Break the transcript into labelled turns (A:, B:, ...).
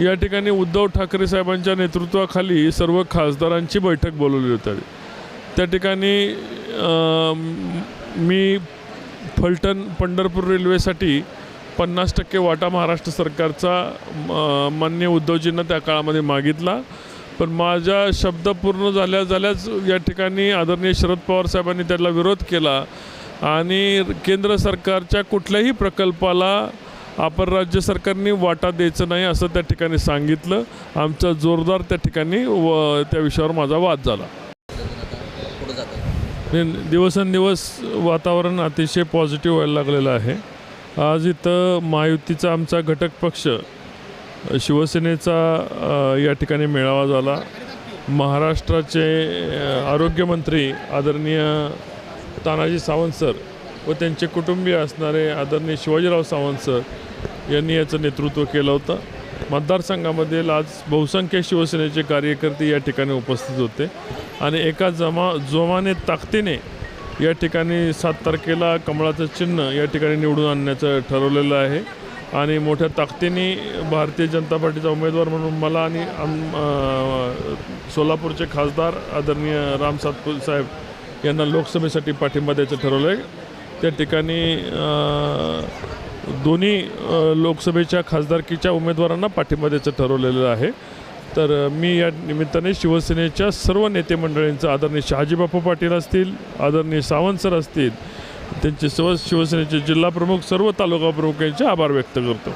A: या ठिकाणी उद्धव ठाकरे साहेबांच्या नेतृत्वाखाली सर्व खासदारांची बैठक बोलवली होती. त्या ठिकाणी मी फलटण पंढरपूर रेल्वेसाठी पन्नास टक्के वाटा महाराष्ट्र सरकारचा मान्य उद्धवजींना त्या काळामध्ये मागितला. पण माझ्या शब्द पूर्ण झाल्या झाल्याच या ठिकाणी आदरणीय शरद पवार साहेबांनी त्याला विरोध केला. आणि केंद्र सरकारच्या कुठल्याही प्रकल्पाला आपण राज्य सरकारने वाटा द्यायचं नाही असं त्या ठिकाणी सांगितलं. आमचा जोरदार त्या ठिकाणी व त्या विषयावर माझा वाद झाला. दिवसेंदिवस वातावरण अतिशय पॉझिटिव्ह व्हायला लागलेलं आहे. आज इथं महायुतीचा आमचा घटक पक्ष शिवसेनेचा या ठिकाणी मेळावा झाला. महाराष्ट्राचे आरोग्यमंत्री आदरणीय तानाजी सावंत सर व त्यांचे कुटुंबीय असणारे आदरणीय शिवाजीराव सावंत सर यांनी याचं नेतृत्व केलं होतं. मतदारसंघामधील आज बहुसंख्य शिवसेनेचे कार्यकर्ते या ठिकाणी उपस्थित होते आणि एका जमा जोमाने ताकदीने या ठिकाणी सात तारखेला कमळाचं चिन्ह या ठिकाणी निवडून आणण्याचं ठरवलेलं आहे. आणि मोठ्या ताकदीने भारतीय जनता पार्टीचा उमेदवार म्हणून मला आणि सोलापूरचे खासदार आदरणीय राम सातपूर साहेब यांना लोकसभेसाठी पाठिंबा द्यायचं ठरवलं आहे त्या ठिकाणी दोन्ही लोकसभेच्या खासदारकीच्या उमेदवारांना पाठिंबा द्यायचं ठरवलेलं आहे. तर मी या निमित्ताने शिवसेनेच्या सर्व नेते मंडळींचं आदरणीय शहाजीबापू पाटील असतील आदरणीय सावंत सर असतील त्यांचे सर्व शिवसेनेचे जिल्हाप्रमुख सर्व तालुका प्रमुख यांचे आभार व्यक्त करतो.